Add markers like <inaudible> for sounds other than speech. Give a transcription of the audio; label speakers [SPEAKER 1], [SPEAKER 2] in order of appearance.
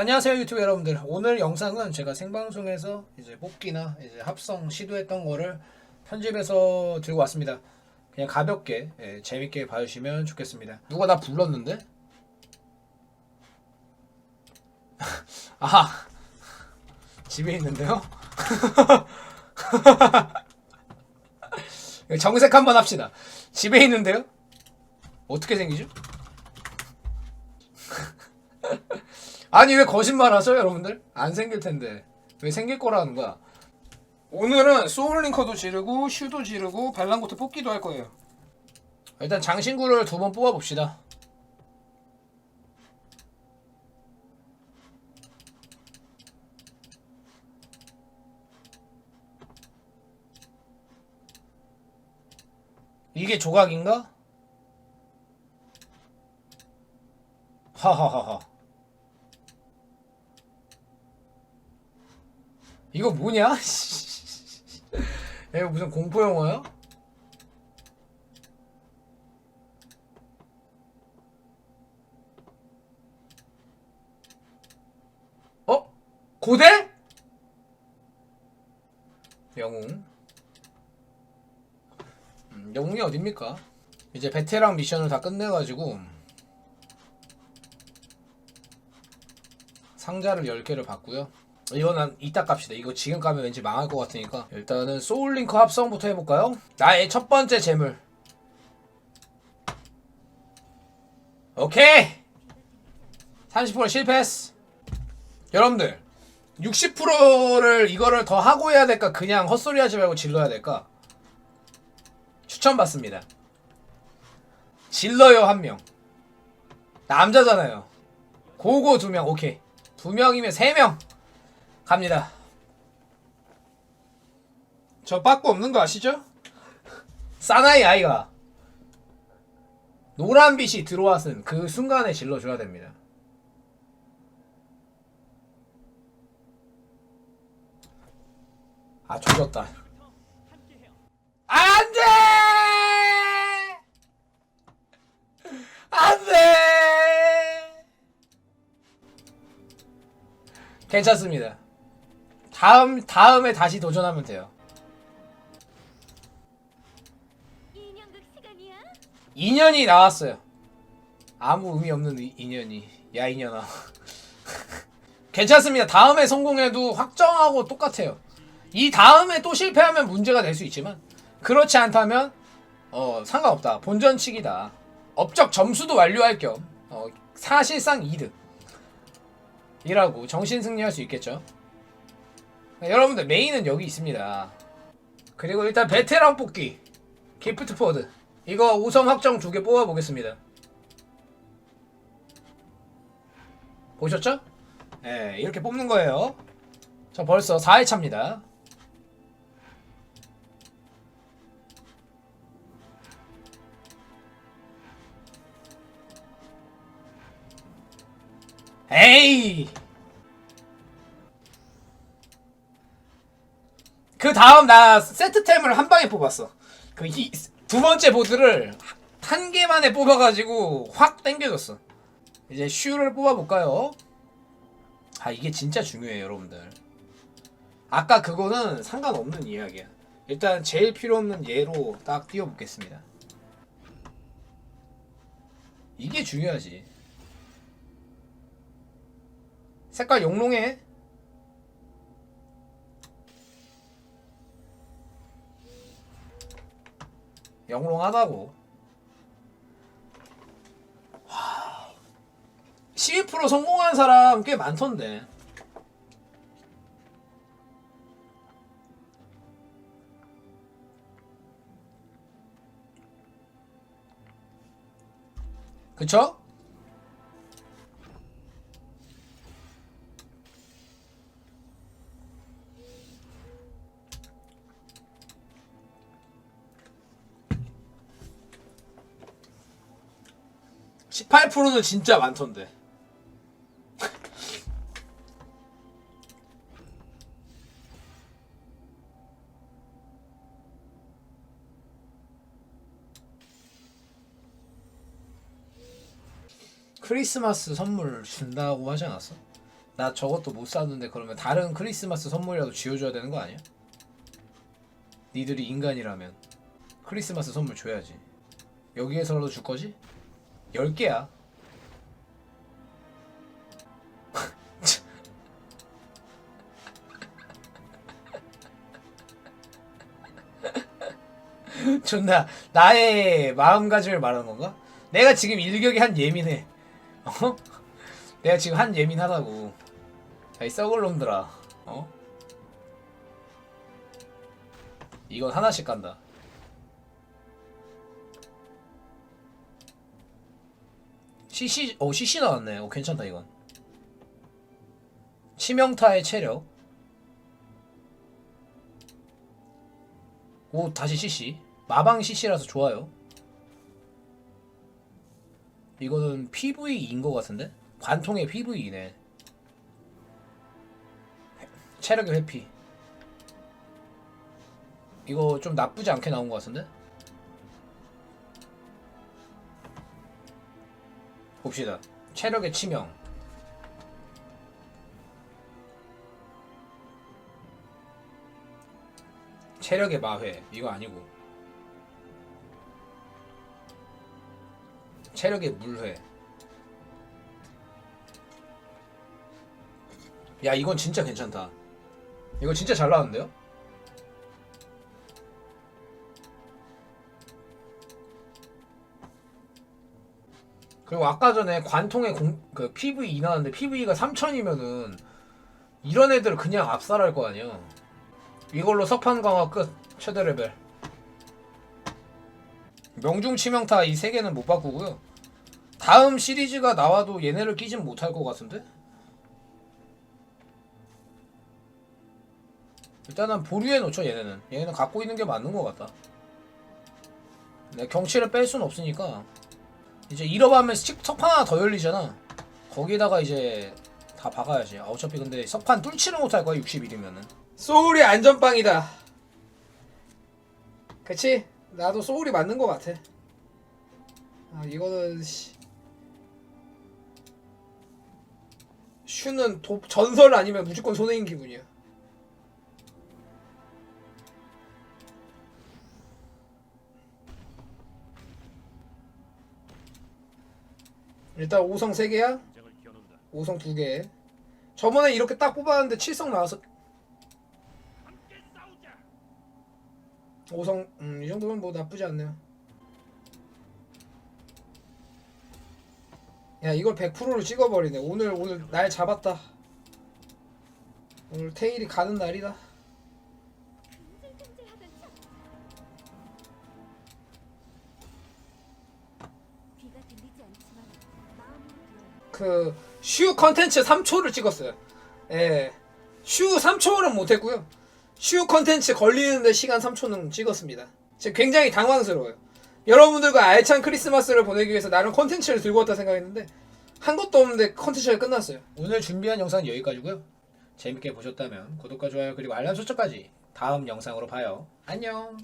[SPEAKER 1] 안녕하세요 유튜브 여러분들 오늘 영상은 제가 생방송에서 이제 뽑기나 이제 합성 시도했던 거를 편집해서 들고 왔습니다 그냥 가볍게 예, 재밌게 봐주시면 좋겠습니다 누가 나 불렀는데? <laughs> 아 집에 있는데요? <laughs> 정색 한번 합시다 집에 있는데요? 어떻게 생기죠? 아니 왜 거짓말 하죠 여러분들? 안 생길 텐데. 왜 생길 거라는 거야? 오늘은 소울링커도 지르고 슈도 지르고 발랑고트 뽑기도 할 거예요. 일단 장신구를 두 번 뽑아 봅시다. 이게 조각인가? 하하하하 이거 뭐냐? <laughs> 이거 무슨 공포 영화야? 어? 고대? 영웅. 음, 영웅이 어딥니까? 이제 베테랑 미션을 다 끝내가지고 상자를 10개를 받고요. 이거는 이따 깝시다. 이거 지금 까면 왠지 망할 것 같으니까. 일단은 소울링크 합성부터 해볼까요? 나의 첫 번째 재물. 오케이! 30% 실패했어. 여러분들, 60%를 이거를 더 하고 해야 될까? 그냥 헛소리 하지 말고 질러야 될까? 추천받습니다. 질러요, 한 명. 남자잖아요. 고고 두 명, 오케이. 두 명이면 세 명. 갑니다. 저 빠꾸 없는 거 아시죠? 사나이 아이가 노란 빛이 들어왔은 그 순간에 질러줘야 됩니다. 아 조졌다. 안돼! 안돼! 괜찮습니다. 다음 다음에 다시 도전하면 돼요.
[SPEAKER 2] 인형극 시간이야?
[SPEAKER 1] 인연이 나왔어요. 아무 의미 없는 이- 인연이. 야 인연아. <laughs> 괜찮습니다. 다음에 성공해도 확정하고 똑같아요. 이 다음에 또 실패하면 문제가 될 수 있지만 그렇지 않다면 어 상관없다. 본전치기다. 업적 점수도 완료할 겸 어, 사실상 이득. 이라고 정신 승리할 수 있겠죠. 네, 여러분들 메인은 여기 있습니다. 그리고 일단 베테랑 뽑기 기프트 포드 이거 5성 확정 두 개 뽑아 보겠습니다. 보셨죠? 예, 이렇게 뽑는 거예요. 저 벌써 4회 차입니다. 에이! 그 다음 나 세트템을 한 방에 뽑았어. 그 두 번째 보드를 한 개만에 뽑아가지고 확 땡겨졌어. 이제 슈를 뽑아볼까요? 아 이게 진짜 중요해요 여러분들. 아까 그거는 상관없는 이야기야. 일단 제일 필요 없는 예로 딱 띄워보겠습니다. 이게 중요하지. 색깔 용롱해. 영롱하다고. 와. 12% 성공한 사람 꽤 많던데. 그쵸? (18%는) 진짜 많던데 크리스마스 선물 준다고 하지 않았어? 나 저것도 못 샀는데 그러면 다른 크리스마스 선물이라도 지어줘야 되는 거 아니야? 니들이 인간이라면 크리스마스 선물 줘야지 여기에서라도 줄 거지? 10개야 <laughs> 존나 나의 마음가짐을 말하는 건가? 내가 지금 일격에 한 예민해 어? 내가 지금 한 예민하다고 야, 이 썩을 놈들아 어? 이건 하나씩 간다 CC 어 CC 나왔네. 어 괜찮다 이건. 치명타의 체력. 오 다시 CC 마방 CC라서 좋아요. 이거는 PVE인 것 같은데? 관통의 PVE네. 체력의 회피. 이거 좀 나쁘지 않게 나온 것 같은데? 봅시다. 체력의 치명. 체력의 마회. 이거 아니고. 체력의 물회. 야 이건 진짜 괜찮다. 이거 진짜 잘 나왔는데요? 그리고 아까 전에 관통에 공, 그 PV 나왔는데 PV가 3000이면은 이런 애들 그냥 압살할 거 아니야 이걸로 석판 강화 끝 최대 레벨. 명중 치명타 이 세 개는 못 바꾸고요. 다음 시리즈가 나와도 얘네를 끼진 못할 것 같은데? 일단은 보류해 놓죠 얘네는. 얘네는 갖고 있는 게 맞는 것 같다. 네, 경치를 뺄 수는 없으니까 이제 1업 하면 식- 석판 하나 더 열리잖아. 거기다가 이제 다 박아야지. 아, 어차피 근데 석판 뚫지는 못할 거야 61이면은. 소울이 안전빵이다. 그치? 나도 소울이 맞는 것 같아. 아 이거는 씨. 슈는 도, 전설 아니면 무조건 손해인 기분이야 일단 5성 3개야? 5성 2개. 저번에 이렇게 딱 뽑았는데 7성 나와서 5성 음, 이 정도면 뭐 나쁘지 않네요. 야 이걸 100%로 찍어버리네. 오늘 오늘 날 잡았다. 오늘 테일이 가는 날이다 그 슈 컨텐츠 3초를 찍었어요. 예. 슈 3초는 못했고요. 슈 컨텐츠 걸리는데 시간 3초는 찍었습니다. 지금 굉장히 당황스러워요. 여러분들과 알찬 크리스마스를 보내기 위해서 나름 컨텐츠를 들고 왔다 생각했는데 한 것도 없는데 컨텐츠가 끝났어요. 오늘 준비한 영상은 여기까지고요. 재밌게 보셨다면 구독과 좋아요 그리고 알람 설정까지 다음 영상으로 봐요. 안녕